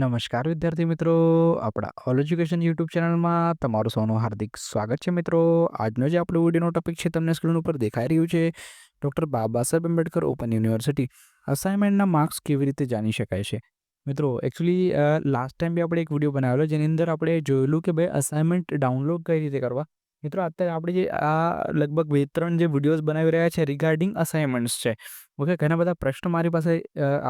નમસ્કાર વિદ્યાર્થી મિત્રો. આપણા ઓલ એજ્યુકેશન યુટ્યુબ ચેનલમાં તમારું સૌનું હાર્દિક સ્વાગત છે મિત્રો. આજનો જે આપણો વિડીયોનો ટોપિક છે, તમને સ્ક્રીન ઉપર દેખાઈ રહ્યું છે. Doctor Baba Saheb Ambedkar open university અસાઇનમેન્ટના marks કેવી રીતે જાણી શકાય છે? મિત્રો એકચ્યુઅલી લાસ્ટ ટાઈમ બી આપણે એક વીડિયો બનાવેલો, જેની અંદર આપણે જોયેલું કે ભાઈ અસાઇનમેન્ટ ડાઉનલોડ કઈ રીતે કરવા? મિત્રો, અત્યારે આપણે જે આ લગભગ બે ત્રણ જે વિડીયોઝ બનાવી રહ્યા છે રિગાર્ડિંગ અસાઇનમેન્ટ્સ છે. ઓકે, ઘણા બધા પ્રશ્નો મારી પાસે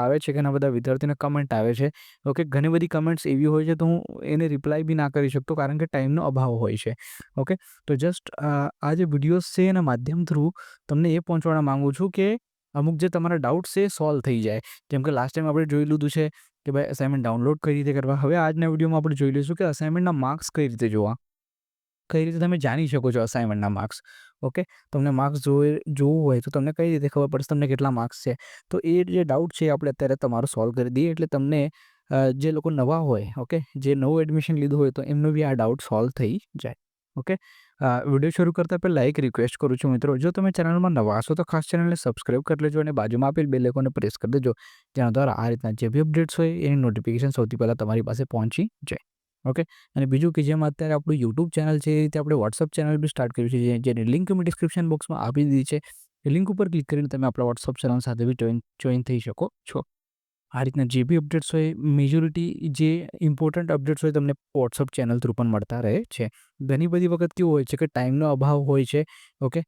આવે છે, ઘણા બધા વિદ્યાર્થીઓને કમેન્ટ આવે છે. ઓકે, ઘણી બધી કમેન્ટ્સ એવી હોય છે તો હું એને રિપ્લાય બી ના કરી શકતો કારણ કે ટાઈમનો અભાવ હોય છે. ઓકે, તો જસ્ટ આ જે વિડીયોઝ છે એના માધ્યમ થ્રુ તમને એ પહોંચવાના માગું છું કે અમુક જે તમારા ડાઉટ્સ છે સોલ્વ થઈ જાય. જેમ કે લાસ્ટ ટાઈમ આપણે જોઈ લીધું છે કે ભાઈ અસાઇનમેન્ટ ડાઉનલોડ કઈ રીતે કરવા. હવે આજના વિડીયોમાં આપણે જોઈ લઈશું કે અસાઇનમેન્ટના માર્ક્સ કઈ રીતે જોવા. કઈ રીતે તમે જાણી શકો છો અસાઇનમેન્ટના માર્ક્સ ઓકે તમને માર્ક્સ જોઈ, જોવું હોય તો તમને કઈ રીતે ખબર પડશે? તમને કેટલા માર્ક્સ છે? તો એ જે ડાઉટ છે આપણે અત્યારે તમારો સોલ્વ કરી દઈએ. એટલે તમને જે લોકો નવા હોય ઓકે જે નવું એડમિશન લીધું હોય તો એમનો બી આ ડાઉટ સોલ્વ થઈ જાય. ઓકે વીડિયો શરૂ કરતાં પહેલાં એક રિક્વેસ્ટ કરું છું મિત્રો. જો તમે ચેનલમાં નવા છો તો ખાસ ચેનલને સબસ્ક્રાઈબ કરી લેજો અને બાજુમાં આપેલ બે લેકોને પ્રેસ કરી દેજો. જેના દ્વારા આ રીતના જે બી અપડેટ્સ હોય એની નોટિફિકેશન સૌથી પહેલાં તમારી પાસે પહોંચી જાય. ઓકે? અને બીજું કે જેમ અત્યારે આપણું યુટ્યુબ ચેનલ છે, એ રીતે આપણે વોટ્સઅપ ચેનલ બી સ્ટાર્ટ કર્યું છે જેની લિંક મેં ડિસ્ક્રિપ્શન બોક્સમાં આપી દીધી છે. એ લિંક ઉપર ક્લિક કરીને તમે આપણા વોટ્સઅપ ચેનલ સાથે બી જોઈન જોઈન થઈ શકો છો. આ રીતના જે બી અપડેટ્સ હોય મેજોરિટી જે ઇમ્પોર્ટન્ટ અપડેટ્સ હોય, તમને વોટ્સઅપ ચેનલ થ્રુ પણ મળતા રહે છે. ઘણી બધી વખત કેવું હોય છે કે ટાઈમનો અભાવ હોય છે, ઓકે?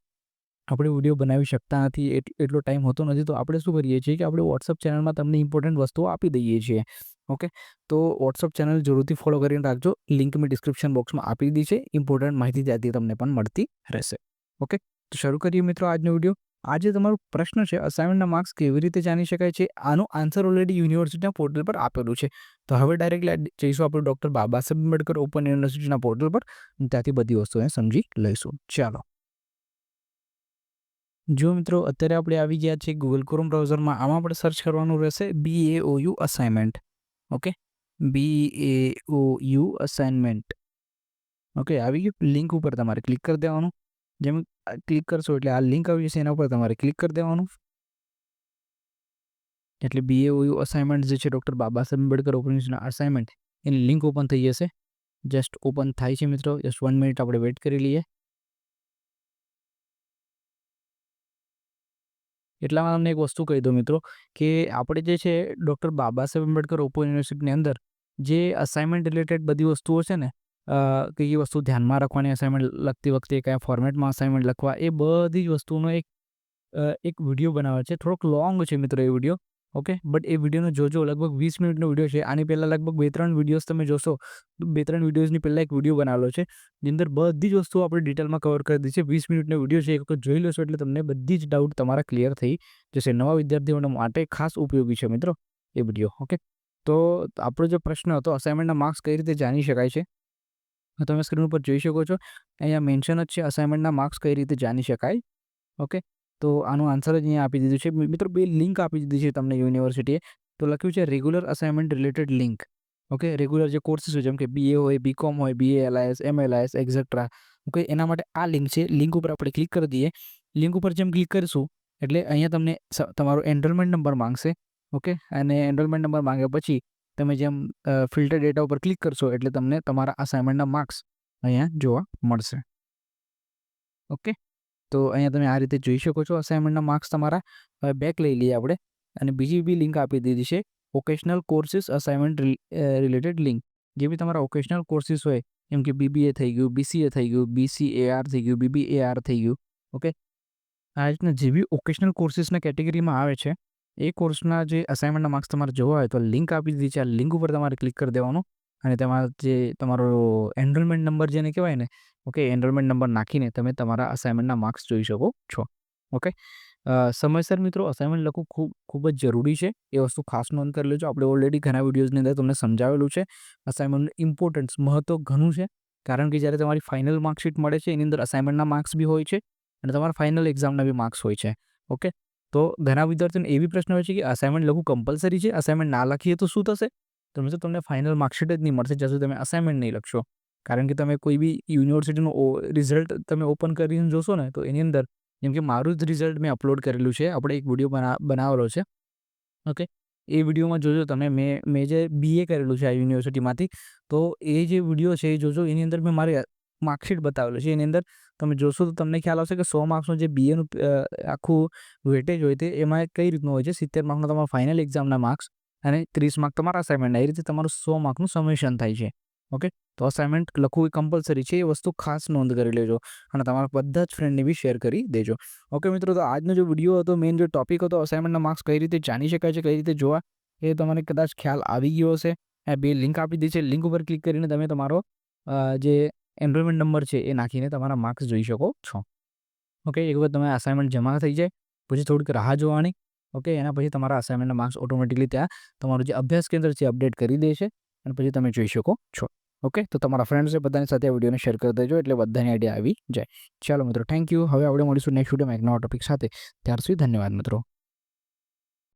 આપણે વીડિયો બનાવી શકતા નથી એટલો ટાઈમ હોતો નથી, તો આપણે શું કરીએ છીએ કે આપણે વોટ્સઅપ ચેનલમાં તમને ઇમ્પોર્ટન્ટ વસ્તુઓ આપી દઈએ છીએ. ઓકે? તો વોટ્સઅપ ચેનલ જરૂરથી ફોલો કરીને રાખજો. લિંક મેં ડિસ્ક્રિપ્શન બોક્સમાં આપી દીધી છે. ઇમ્પોર્ટન્ટ માહિતી ત્યાંથી તમને પણ મળતી રહેશે. ઓકે? તો શરૂ કરીએ મિત્રો આજનો વીડિયો. આજે તમારો પ્રશ્ન છે અસાઇનમેન્ટના માર્ક્સ કેવી રીતે જાણી શકાય છે? આનો આન્સર ઓલરેડી યુનિવર્સિટીના પોર્ટલ પર આપેલું છે. તો હવે ડાયરેક્ટલી જઈશું આપણે ડૉક્ટર બાબા સાહેબ આંબેડકર ઓપન યુનિવર્સિટીના પોર્ટલ પર. ત્યાંથી બધી વસ્તુને સમજી લઈશું. ચાલો. જો મિત્રો, અત્યારે આપણે આવી ગયા છીએ ગૂગલ ક્રોમ બ્રાઉઝરમાં આમાં આપણે સર્ચ કરવાનું રહેશે. B A O U assignment okay? B A O U assignment okay, આવી ગયું? લિંક ઉપર તમારે ક્લિક કરી દેવાનું. જેમ ક્લિક કરશો એટલે આ લિંક આવી જશે, એના ઉપર તમારે ક્લિક કરી દેવાનું. એટલે બી એ ઓ યુ અસાઇનમેન્ટ જે છે doctor Baba Saheb Ambedkar open assignment એની લિંક ઓપન થઈ જશે. જસ્ટ ઓપન થાય છે, મિત્રો. જસ્ટ વન મિનિટ આપણે વેટ કરી લઈએ. એટલામાં તમને એક વસ્તુ કહી દઉં મિત્રો કે આપણે જે છે ડૉક્ટર બાબા સાહેબ આંબેડકર ઓપન યુનિવર્સિટીની અંદર જે અસાઇનમેન્ટ રિલેટેડ બધી વસ્તુઓ છે ને કઈ વસ્તુ ધ્યાનમાં રાખવાની અસાઇનમેન્ટ લખતી વખતે કયા ફોર્મેટમાં અસાઇનમેન્ટ લખવા, એ બધી જ વસ્તુનો એક એક વીડિયો બનાવે છે. થોડોક લોંગ છે મિત્રો એ વીડિયો ઓકે? બટ એ વિડીયોનો જોજો, લગભગ વીસ મિનિટનો વીડિયો છે. આની પહેલાં લગભગ બે ત્રણ વિડીયોઝ તમે જોશો બે ત્રણ વિડીયોઝની પહેલાં એક વીડિયો બનાવેલો છે. જેની અંદર બધી જ વસ્તુઓ આપણે ડિટેલમાં કવર કરી દીધી છે. વીસ મિનિટનો વીડિયો છે એક વખત જોઈ લેશો એટલે તમને બધી જ ડાઉટ તમારા ક્લિયર થઈ જશે. નવા વિદ્યાર્થીઓ માટે ખાસ ઉપયોગી છે મિત્રો એ વીડિયો ઓકે? તો આપણો જે પ્રશ્ન હતો અસાઇનમેન્ટના માર્ક્સ કઈ રીતે જાણી શકાય છે? તમે સ્ક્રીન ઉપર જોઈ શકો છો. અહીંયા મેન્શન જ છે અસાઇનમેન્ટના માર્ક્સ કઈ રીતે જાણી શકાય, ઓકે? તો આનું આન્સર જ અહીંયા આપી દીધું છે. મિત્રો, બે લિંક આપી દીધી છે તમને યુનિવર્સિટીએ તો લખ્યું છે regular assignment related link okay regular જે કોર્સીસ હોય, જેમ કે બીએ હોય બીકોમ હોય બીએ એલઆઈએસ એમએલઆઈએસ એક્ઝેટ્રા ઓકે એના માટે આ લિંક છે. લિંક ઉપર આપણે ક્લિક કરી દઈએ. લિંક ઉપર જેમ ક્લિક કરીશું, એટલે અહીંયા તમને તમારો એનરોલમેન્ટ નંબર માંગશે. ઓકે અને એનરોલમેન્ટ નંબર માંગ્યા પછી તમે જેમ ફિલ્ટર ડેટા ઉપર ક્લિક કરશો, એટલે તમને તમારા અસાઇનમેન્ટના માર્ક્સ અહીંયા જોવા મળશે. ઓકે તો અહીંયા તમે આ રીતે જોઈ શકો છો અસાઇનમેન્ટના માર્ક્સ તમારા બેક લઈ લઈએ આપણે. અને બીજી બી લિંક આપી દીધી છે vocational courses assignment related link જે બી તમારા વોકેશનલ કોર્સિસ હોય, જેમ કે બીબીએ થઈ ગયું બીસીએ થઈ ગયું બીસીએઆર થઈ ગયું બીબીએઆર થઈ ગયું ઓકે આ રીતના જે બી વોકેશનલ કોર્સિસના કેટેગરીમાં આવે છે, એ કોર્સના જે અસાઇનમેન્ટના માર્ક્સ તમારે જોવા હોય તો લિંક આપી દીધી છે. આ લિંક ઉપર તમારે ક્લિક કરી દેવાનું. અને તેમાં જે તમારો એનરોલમેન્ટ નંબર જેને કહેવાય ને ઓકે એનરોલમેન્ટ નંબર નાખીને તમે તમારા અસાઇનમેન્ટના માર્ક્સ જોઈ શકો છો ઓકે સમયસર મિત્રો અસાઇનમેન્ટ લખવું ખૂબ ખૂબ જ જરૂરી છે. એ વસ્તુ ખાસ નોંધ કરી લેજો. આપણે ઓલરેડી ઘણા વિડીયોઝની અંદર તમને સમજાવેલું છે. અસાઇનમેન્ટનું ઇમ્પોર્ટન્સ મહત્વ ઘણું છે. કારણ કે જ્યારે તમારી ફાઇનલ માર્કશીટ મળે છે, એની અંદર અસાઇનમેન્ટના માર્ક્સ બી હોય છે અને તમારા ફાઇનલ એક્ઝામના બી માર્ક્સ હોય છે ઓકે તો ઘણા વિદ્યાર્થીઓને એવી પ્રશ્ન હોય છે કે અસાઇનમેન્ટ લખવું કમ્પલસરી છે અસાઇનમેન્ટ ના લખીએ તો શું થશે? તો મિત્રો તમને ફાઇનલ માર્કશીટ જ નહીં મળશે, જ્યાં સુધી તમે અસાઇનમેન્ટ નહીં લખશો. કારણ કે તમે કોઈ બી યુનિવર્સિટીનું રિઝલ્ટ તમે ઓપન કરીને જોશો ને, તો એની અંદર, જેમ કે મારું જ રિઝલ્ટ મેં અપલોડ કરેલું છે, આપણે એક વીડિયો બના, બનાવેલો છે. ઓકે એ વિડીયોમાં જોજો તમે, મેં મેં જે બીએ કરેલું છે આ યુનિવર્સિટીમાંથી તો એ જે વીડિયો છે એ જોજો, એની અંદર મેં મારી માર્કશીટ બતાવેલું છે. એની અંદર તમે જોશો તો તમને ખ્યાલ આવશે કે સો માર્ક્સનું જે બીએનું આખું વેટેજ હોય તે, એમાં કઈ રીતનું હોય છે? સિત્તેર માર્કનો તમારા ફાઇનલ એક્ઝામના માર્ક્સ અને ત્રીસ માર્ક તમારા અસાઇનમેન્ટ એ રીતે તમારું સો માર્કનું સમેશન થાય છે. ઓકે તો અસાઇનમેન્ટ લખવું એ કમ્પલસરી છે, એ વસ્તુ ખાસ નોંધ કરી લેજો અને તમારા બધા જ ફ્રેન્ડને બી શેર કરી દેજો. ઓકે મિત્રો, તો આજનો જો વીડિયો હતો મેઇન જો ટોપિક હતો અસાઇનમેન્ટના માર્ક્સ કઈ રીતે જાણી શકાય છે, કઈ રીતે જોવા, એ તમને કદાચ ખ્યાલ આવી ગયો હશે. એ બે લિંક આપી દીધી છે લિંક ઉપર ક્લિક કરીને તમે તમારો જે એનરોલમેન્ટ નંબર છે, એ નાખીને તમારા માર્ક્સ જોઈ શકો છો. ઓકે એક વખત તમે અસાઇનમેન્ટ જમા થઈ જાય, પછી થોડીક રાહ જોવાની ઓકે? એના પછી તમારા અસાઇનમેન્ટના માર્ક્સ ઓટોમેટિકલી ત્યાં તમારું જે અભ્યાસ કેન્દ્ર છે અપડેટ કરી દેશે અને પછી તમે જોઈ શકો છો. ઓકે? તો તમારા ફ્રેન્ડ્સે બધાની સાથે આ વિડીયોને શેર કરી દેજો એટલે બધાની આઈડિયા આવી જાય. ચાલો મિત્રો થેન્ક યુ હવે આપણે મળીશું નેક્સ્ટ વિડીયોમાં એક નવા ટોપિક સાથે. ત્યાર સુધી ધન્યવાદ મિત્રો.